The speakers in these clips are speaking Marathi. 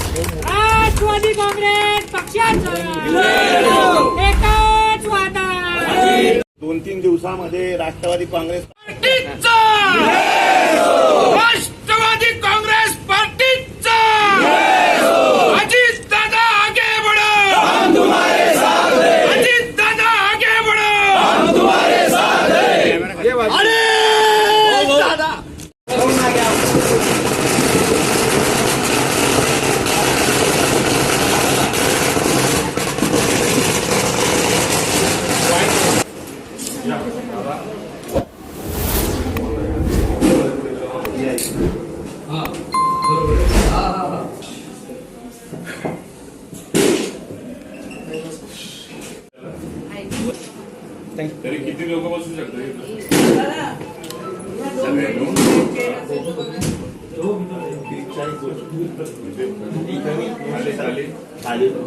राष्ट्रवादी काँग्रेस पक्षाचं एकच वादा दोन तीन दिवसामध्ये राष्ट्रवादी काँग्रेस तरी किती लोक बसू शकतात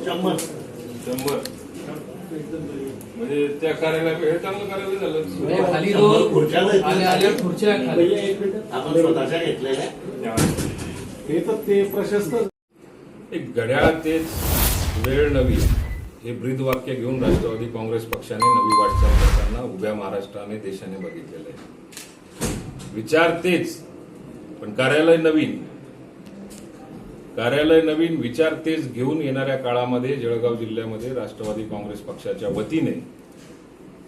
शंभर. शंभर. म्हणजे त्या कार्यालय हे चांगलं कार्यालय झालं. खाली शंभर खुर्च्या आहेत. आले आले खुर्च्या खाली. आपण स्वतःच्या घेतलेल्या ते तर ते प्रशस्त. एक घड्याळ तेच वेळ नवी. हे ब्रीद वाक्य घेऊन राष्ट्रवादी काँग्रेस पक्षाने नवी वाटचाल करताना उभ्या महाराष्ट्राने देशाने बघितलेलं आहे. विचार तेच पण कार्यालय नवीन. कार्यालय नवीन विचार तेच घेऊन येणाऱ्या काळामध्ये जळगाव जिल्ह्यामध्ये राष्ट्रवादी काँग्रेस पक्षाच्या वतीने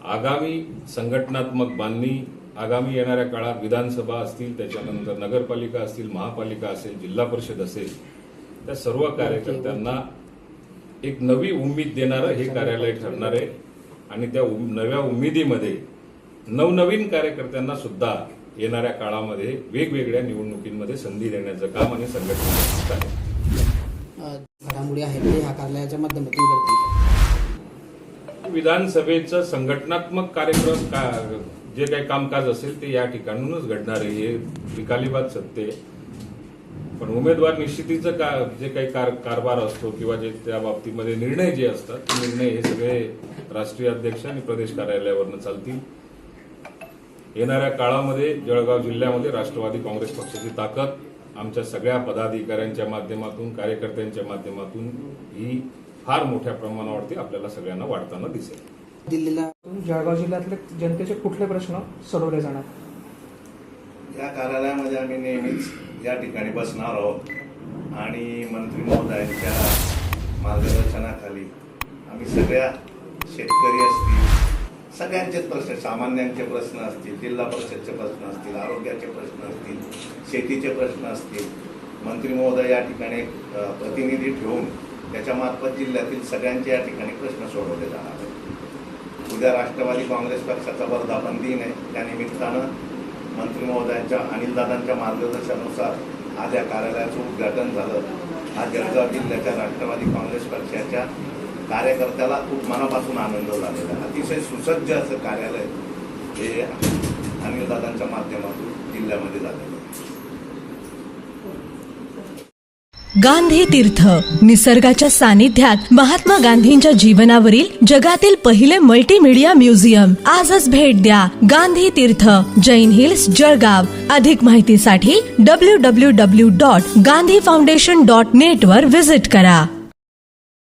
आगामी संघटनात्मक बांधणी आगामी येणाऱ्या काळात विधानसभा असतील त्याच्यानंतर नगरपालिका असतील महापालिका असेल जिल्हा परिषद असेल त्या सर्व कार्यकर्त्यांना एक नवी उमेद देणारं हे कार्यालय ठरणार आहे. आणि त्या नव्या उमेदीमध्ये नवनवीन कार्यकर्त्यांना सुद्धा येणाऱ्या काळामध्ये वेगवेगळ्या निवडणुकींमध्ये संधी देण्याचं काम आणि अ, घडामोडी आहेत ते ह्या कार्यालयाच्या माध्यमातून विधानसभेचं संघटनात्मक कार्यक्रम का- जे काही कामकाज असेल ते या ठिकाणूनच घडणार आहे. हे निकाली बात सत्य आहे. पण उमेदवार निश्चितीचं का जे काही कार कारभार असतो किंवा जे त्या बाबतीमध्ये निर्णय जे असतात ते निर्णय हे सगळे राष्ट्रीय अध्यक्ष आणि प्रदेश कार्यालयावरनं चालतील. येणाऱ्या काळामध्ये जळगाव जिल्ह्यामध्ये राष्ट्रवादी काँग्रेस पक्षाची ताकद आमच्या सगळ्या पदाधिकाऱ्यांच्या माध्यमातून कार्यकर्त्यांच्या माध्यमातून ही फार मोठ्या प्रमाणावरती आपल्याला सगळ्यांना वाढताना दिसेल. दिल्लीला जळगाव जिल्ह्यातले जनतेचे कुठले प्रश्न सोडवले जाणार? या कार्यालयामध्ये आम्ही नेहमीच या ठिकाणी बसणार आहोत. आणि मंत्री महोदयांच्या मार्गदर्शनाखाली आम्ही सगळ्या शेतकरी असतील सगळ्यांचेच प्रश्न सामान्यांचे प्रश्न असतील जिल्हा परिषदचे प्रश्न असतील आरोग्याचे प्रश्न असतील शेतीचे प्रश्न असतील. मंत्री महोदय या ठिकाणी प्रतिनिधी ठेवून त्याच्यामार्फत जिल्ह्यातील सगळ्यांचे या ठिकाणी प्रश्न सोडवले जाणार आहेत. उद्या राष्ट्रवादी काँग्रेस पक्षाचा वर्धापन दिन आहे त्यानिमित्तानं मंत्री महोदयांच्या अनिलदादांच्या मार्गदर्शनानुसार आज या कार्यालयाचं उद्घाटन झालं. हा जळगाव जिल्ह्याच्या राष्ट्रवादी काँग्रेस पक्षाच्या कार्यकर्त्याला खूप मनापासून आनंद झालेला अतिशय सुसज्ज असं कार्यालय हे अनिलदादांच्या माध्यमातून जिल्ह्यामध्ये झालेलं गांधी तीर्थ निसर्गाच्या सानिध्यात महात्मा गांधींच्या जीवनावरील जगातील पहिले मल्टीमीडिया म्युझियम आजच भेट द्या गांधी तीर्थ जैन हिल्स जळगाव. अधिक माहितीसाठी W W W dot Gandhi foundation dot net वर विजिट करा.